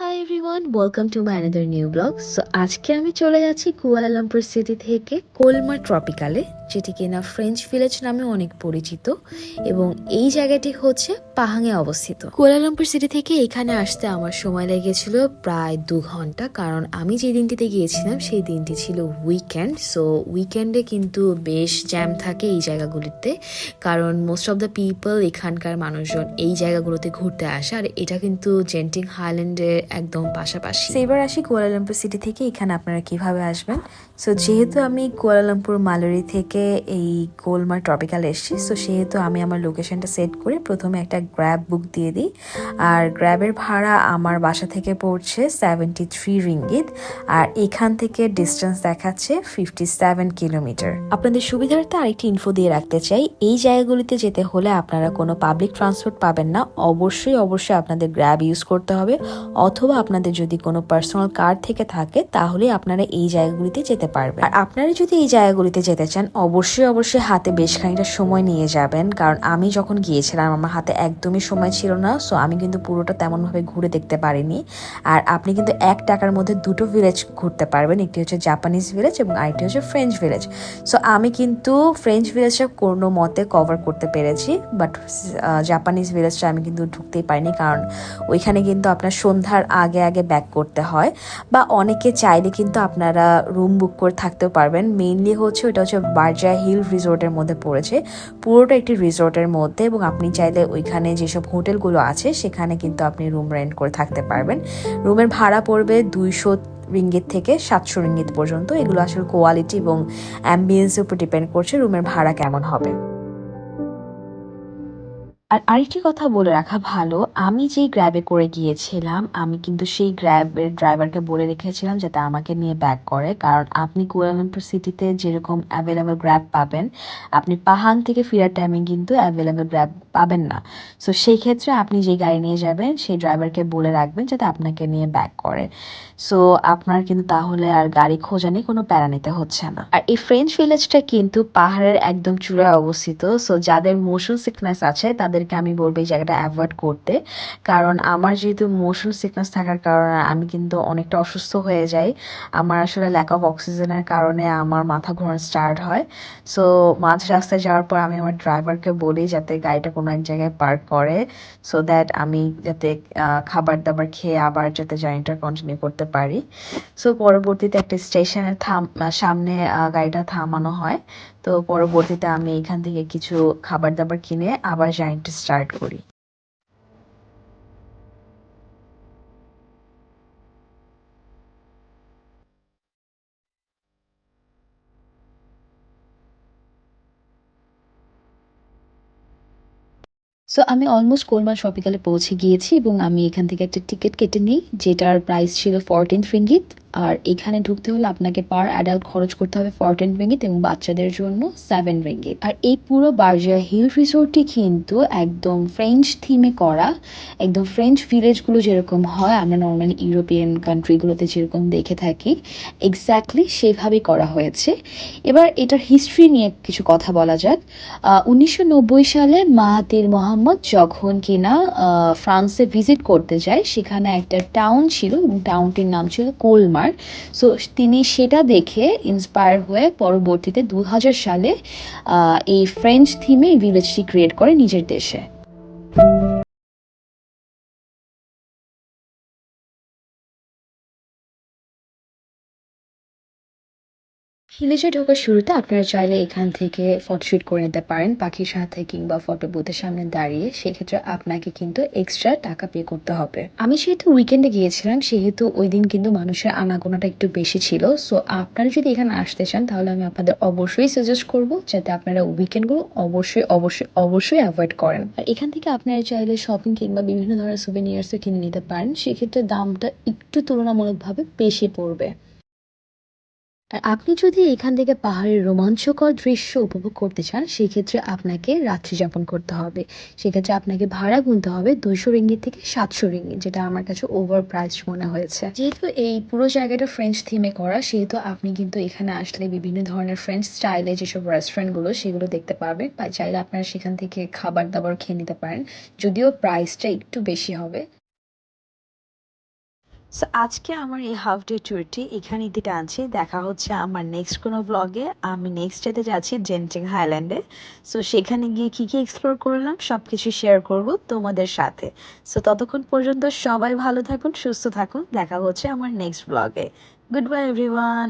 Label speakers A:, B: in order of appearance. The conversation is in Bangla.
A: Everyone welcome to my another new blog so আজকে আমি চলে যাচ্ছি কুয়ালালামপুর সিটি থেকে কোলমার ট্রপিক্যালে যেটি কিনা ফ্রেঞ্চ ভিলেজ নামে অনেক পরিচিত এবং এই জায়গাটি হচ্ছে পাহাঙে অবস্থিত। কুয়ালালামপুর সিটি থেকে এখানে আসতে আমার সময় লেগেছিল প্রায় দু ঘণ্টা, কারণ আমি যে দিনটিতে গিয়েছিলাম সেই দিনটি ছিল উইকেন্ড সো উইকেন্ডে কিন্তু বেশ জ্যাম থাকে এই জায়গাগুলিতে, কারণ মোস্ট অফ দ্য পিপল এখানকার মানুষজন এই জায়গাগুলোতে ঘুরতে আসে, আর এটা কিন্তু জেন্টিং হাইল্যান্ডের একদম পাশাপাশি। এবার আসি কুয়ালালামপুর সিটি থেকে, এখানে আপনারা কীভাবে আসবেন? সো যেহেতু আমি কুয়ালালামপুর মালুরি থেকে এই গোলমার ট্রপিক্যাল এসেছি সো সেহেতু আমি আমার লোকেশনটা সেট করে প্রথমে একটা গ্র্যাব বুক দিয়ে দিই। আর গ্র্যাবের ভাড়া আমার বাসা থেকে পড়ছে সেভেন্টি থ্রি রিঙ্গিত আর এখান থেকে ডিস্টেন্স দেখাচ্ছে ফিফটি সেভেন কিলোমিটার আপনাদের সুবিধার্থে আরেকটি ইনফো দিয়ে রাখতে চাই, এই জায়গাগুলিতে যেতে হলে আপনারা কোনো পাবলিক ট্রান্সপোর্ট পাবেন না। অবশ্যই অবশ্যই আপনাদের গ্র্যাব ইউজ করতে হবে। অথবা আপনাদের যদি কোনো পার্সোনাল কার থেকে থাকে, তাহলে আপনারা এই জায়গাগুলিতে যেতে পারবেন। আর আপনারা যদি এই জায়গাগুলিতে যেতে চান, অবশ্যই অবশ্যই হাতে বেশ খানিকটা সময় নিয়ে যাবেন। কারণ আমি যখন গিয়েছিলাম, আমার হাতে একদমই সময় ছিল না সো আমি কিন্তু পুরোটা তেমনভাবে ঘুরে দেখতে পারিনি। আর আপনি কিন্তু এক টাকার মধ্যে দুটো ভিলেজ ঘুরতে পারবেন। একটি হচ্ছে জাপানিজ ভিলেজ এবং আরেকটি হচ্ছে ফ্রেঞ্চ ভিলেজ সো আমি কিন্তু ফ্রেঞ্চ ভিলেজটা কোনো মতে কভার করতে পেরেছি বাট জাপানিজ ভিলেজটা আমি কিন্তু ঢুকতেই পারিনি। কারণ ওইখানে কিন্তু আপনার সন্ধ্যার আগে আগে ব্যাক করতে হয় বা অনেকে চাইলে কিন্তু আপনারা রুম বুক করে থাকতেও পারবেন। মেইনলি হচ্ছে ওটা হচ্ছে বার্জা হিল রিসোর্টের মধ্যে পড়েছে। পুরোটা একটি রিসোর্টের মধ্যে এবং আপনি চাইলে ওইখানে যেসব হোটেলগুলো আছে সেখানে কিন্তু আপনি রুম রেন্ট করে থাকতে পারবেন। রুমের ভাড়া পড়বে দুইশো রিঙ্গিত থেকে সাতশো রিঙ্গিত পর্যন্ত। এগুলো আসলে কোয়ালিটি এবং অ্যাম্বিয়েন্সের উপর ডিপেন্ড করছে রুমের ভাড়া কেমন হবে। আর আরেকটি কথা বলে রাখা ভালো, আমি যেই গ্র্যাবে করে গিয়েছিলাম, আমি কিন্তু সেই গ্র্যাবের ড্রাইভারকে বলে রেখেছিলাম যাতে আমাকে নিয়ে ব্যাক করে। কারণ আপনি কুয়ালালামপুর সিটিতে যেরকম অ্যাভেলেবেল গ্র্যাব পাবেন, আপনি পাহাং থেকে ফেরার টাইমে কিন্তু অ্যাভেলেবেল গ্র্যাব পাবেন না। সো সেই ক্ষেত্রে আপনি যে গাড়ি নিয়ে যাবেন, সেই ড্রাইভারকে বলে রাখবেন যাতে আপনাকে নিয়ে ব্যাক করে। সো আপনার কিন্তু তাহলে আর গাড়ি খোঁজা নিয়ে কোনো প্যারা নিতে হচ্ছে না। আর এই ফ্রেঞ্চ ভিলেজটা কিন্তু পাহাড়ের একদম চূড়ায় অবস্থিত। সো যাদের মোশন সিকনেস আছে তাদেরকে আমি বলব এই জায়গাটা অ্যাভয়েড করতে। কারণ আমার যেহেতু মোশন সিকনেস থাকার কারণে আমি কিন্তু অনেকটা অসুস্থ হয়ে যাই। আমার আসলে ল্যাক অফ অক্সিজেনের কারণে আমার মাথা ঘোরানো স্টার্ট হয়। সো মাঝ রাস্তায় যাওয়ার পর আমি আমার ড্রাইভারকে বলি যাতে গাড়িটা কোনো এক জায়গায় পার্ক করে। সো দ্যাট আমি যাতে খাবার দাবার খেয়ে আবার যাতে জার্নিটা কন্টিনিউ করতে পারি। সো পরবর্তীতে একটা স্টেশনের থাম, সামনে গাড়িটা থামানো হয়। তো পরবর্তীতে আমি এখান থেকে কিছু খাবার দাবার কিনে আবার জার্নিটা স্টার্ট করি। সো আমি অলমোস্ট কোলমান ট্রপিক্যালে পৌঁছে গিয়েছি এবং আমি এখান থেকে একটা টিকিট কেটে নিই, যেটার প্রাইস ছিল ফরটিন রিঙ্গিত আর এখানে ঢুকতে হলে আপনাকে পার অ্যাডাল্ট খরচ করতে হবে ফরটেন রিঙ্গিত এবং বাচ্চাদের জন্য সেভেন রিঙ্গিত আর এই পুরো বার্জিয়া হিল রিসোর্টটি কিন্তু একদম ফ্রেঞ্চ থিমে করা, একদম ফ্রেঞ্চ ভিলেজগুলো যেরকম হয়, আমরা নর্মালি ইউরোপিয়ান কান্ট্রিগুলোতে যেরকম দেখে থাকি এক্স্যাক্টলি সেভাবেই করা হয়েছে। এবার এটার হিস্ট্রি নিয়ে কিছু কথা বলা যাক। উনিশশো নব্বই সালে মাহাতির মোহাম্মদ যখন কিনা ফ্রান্সে ভিজিট করতে যায়, সেখানে একটা টাউন ছিল এবং টাউনটির নাম ছিল কোলমার। সো তিনি সেটা দেখে ইন্সপায়ার হয়ে পরবর্তীতে দু হাজার সালে এই ফ্রেঞ্চ থিমে এই ভিলেজটি ক্রিয়েট করে নিজের দেশে। ভিলেজে ঢোকার শুরুতে আপনারা চাইলে এখান থেকে ফটোশুট করে নিতে পারেন, পাখির সাথে কিংবা ফটো বুথের সামনে দাঁড়িয়ে। সেক্ষেত্রে আপনাকে কিন্তু এক্সট্রা টাকা পে করতে হবে। আমি যেহেতু উইকেন্ডে গিয়েছিলাম, সেহেতু ওই দিন কিন্তু মানুষের আনাগোনাটা একটু বেশি ছিল। সো আপনারা যদি এখানে আসতে চান, তাহলে আমি আপনাদের অবশ্যই সাজেস্ট করব যাতে আপনারা উইকেন্ডগুলো অবশ্যই অবশ্যই অবশ্যই অ্যাভয়েড করেন। আর এখান থেকে আপনারা চাইলে শপিং কিংবা বিভিন্ন ধরনের সুভেনিয়ার্সও কিনে নিতে পারেন। সেক্ষেত্রে দামটা একটু তুলনামূলকভাবে বেশি পড়বে। আর আপনি যদি এখান থেকে পাহাড়ের রোমাঞ্চকর দৃশ্য উপভোগ করতে চান, সেক্ষেত্রে আপনাকে রাত্রি যাপন করতে হবে। সেক্ষেত্রে আপনাকে ভাড়া গুনতে হবে দুইশো রিঙ্গিত থেকে সাতশো রিঙ্গিত, যেটা আমার কাছে ওভার প্রাইস মনে হয়েছে। যেহেতু এই পুরো জায়গাটা ফ্রেঞ্চ থিমে করা, সেহেতু আপনি কিন্তু এখানে আসলে বিভিন্ন ধরনের ফ্রেঞ্চ স্টাইলে যেসব রেস্টুরেন্টগুলো সেগুলো দেখতে পাবেন। বা চাইলে আপনারা সেখান থেকে খাবার দাবার খেয়ে নিতে পারেন, যদিও প্রাইসটা একটু বেশি হবে।
B: সো আজকে আমার এই হাফ ডে ট্যুরটি এখানেই দিতে আনছি দেখা হচ্ছে আমার নেক্সট কোনো ব্লগে আমি নেক্সট ডেতে যাচ্ছি জেন্টিং হাইল্যান্ডে সো সেখানে গিয়ে কী কী এক্সপ্লোর করলাম সব কিছু শেয়ার করব তোমাদের সাথে। সো ততক্ষণ পর্যন্ত সবাই ভালো থাকুন, সুস্থ থাকুন। দেখা হচ্ছে আমার নেক্সট ব্লগে গুড বাই এভরিওয়ান